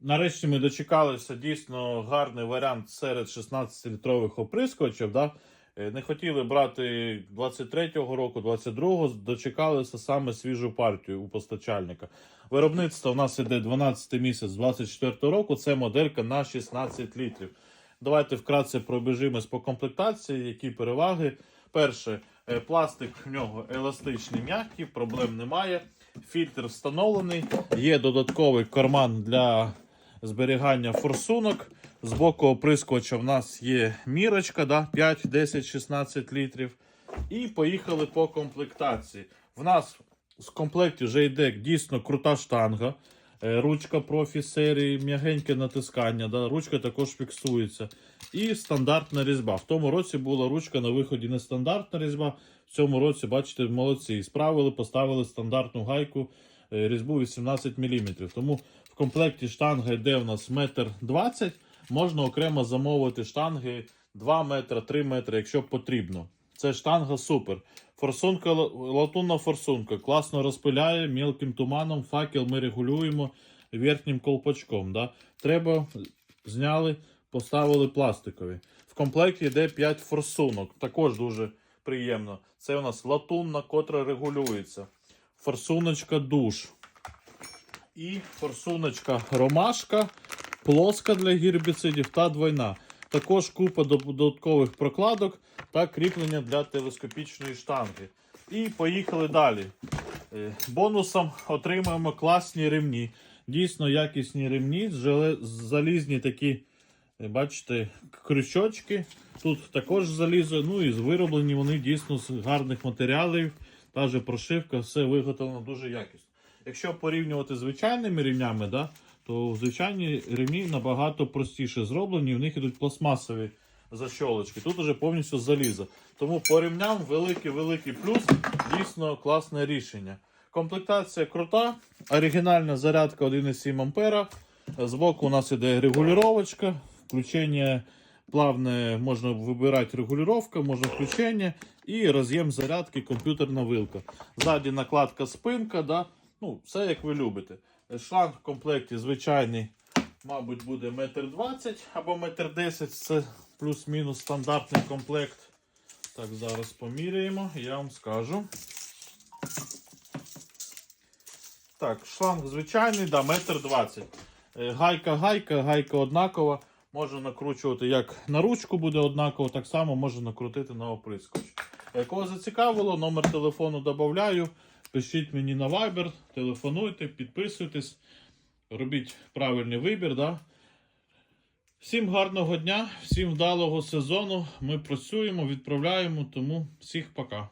нарешті ми дочекалися дійсно гарний варіант серед 16-літрових оприскувачів. Да? Е, Не хотіли брати 23-го року, 22-го, дочекалися саме свіжу партію у постачальника. Виробництво у нас іде 12 місяць 24 року. Це моделька на 16 літрів. Давайте вкратце пробіжимось по комплектації, які переваги. Перше, е, пластик в нього еластичний, м'який, проблем немає. Фільтр встановлений. Є додатковий карман для зберігання форсунок. З боку оприскувача в нас є мірочка, да, 5, 10, 16 літрів. І поїхали по комплектації. В нас в комплекті вже йде дійсно крута штанга. Е, Ручка профі серії, м'ягеньке натискання, да, ручка також фіксується. І стандартна різьба. В тому році була ручка на виході нестандартна різьба. В цьому році, бачите, молодці. Справили, поставили стандартну гайку різьбу 18 мм. Тому в комплекті штанга йде у нас 1,20 м. Можна окремо замовити штанги 2 метри, 3 метри, якщо потрібно. Це штанга супер. Форсунка, латунна форсунка класно розпиляє мілким туманом. Факел ми регулюємо верхнім колпачком. Да? Треба, зняли, поставили пластикові. В комплекті йде 5 форсунок. Також дуже приємно. Це у нас латунна, котра регулюється. Форсуночка душ. І форсуночка ромашка, плоска для гербіцидів та двойна. Також купа додаткових прокладок та кріплення для телескопічної штанги. І поїхали далі. Е, Бонусом отримаємо класні ремні. Дійсно якісні ремні, залізні такі, е, бачите, крючочки. Тут також залізо. Ну і вироблені вони дійсно з гарних матеріалів. Та же прошивка, все виготовлено дуже якісно. Якщо порівнювати з звичайними ремнями, да, то звичайні ремні набагато простіше зроблені, в них ідуть пластмасові защолочки. Тут уже повністю залізо. Тому по ремням великий-великий плюс, дійсно класне рішення. Комплектація крута, оригінальна зарядка 1,7 ампера. Збоку у нас іде регулювачка, включення плавне, можна вибирати регулювання, можна включення і роз'єм зарядки, комп'ютерна вилка. Ззаді накладка спинка, да? ну, все як ви любите. Шланг в комплекті звичайний, мабуть, буде 1,20 м або 1,10 м. Це плюс-мінус стандартний комплект. Так, зараз поміряємо, я вам скажу. Так, шланг звичайний, да, 1,20 м. Гайка, гайка, гайка однакова. Можна накручувати як на ручку буде однаково, так само можна накрутити на оприскувач. Е, Кого зацікавило, номер телефону додаю. Пишіть мені на Viber, телефонуйте, підписуйтесь, робіть правильний вибір. Да? Всім гарного дня, всім вдалого сезону. Ми працюємо, відправляємо, тому всіх пока.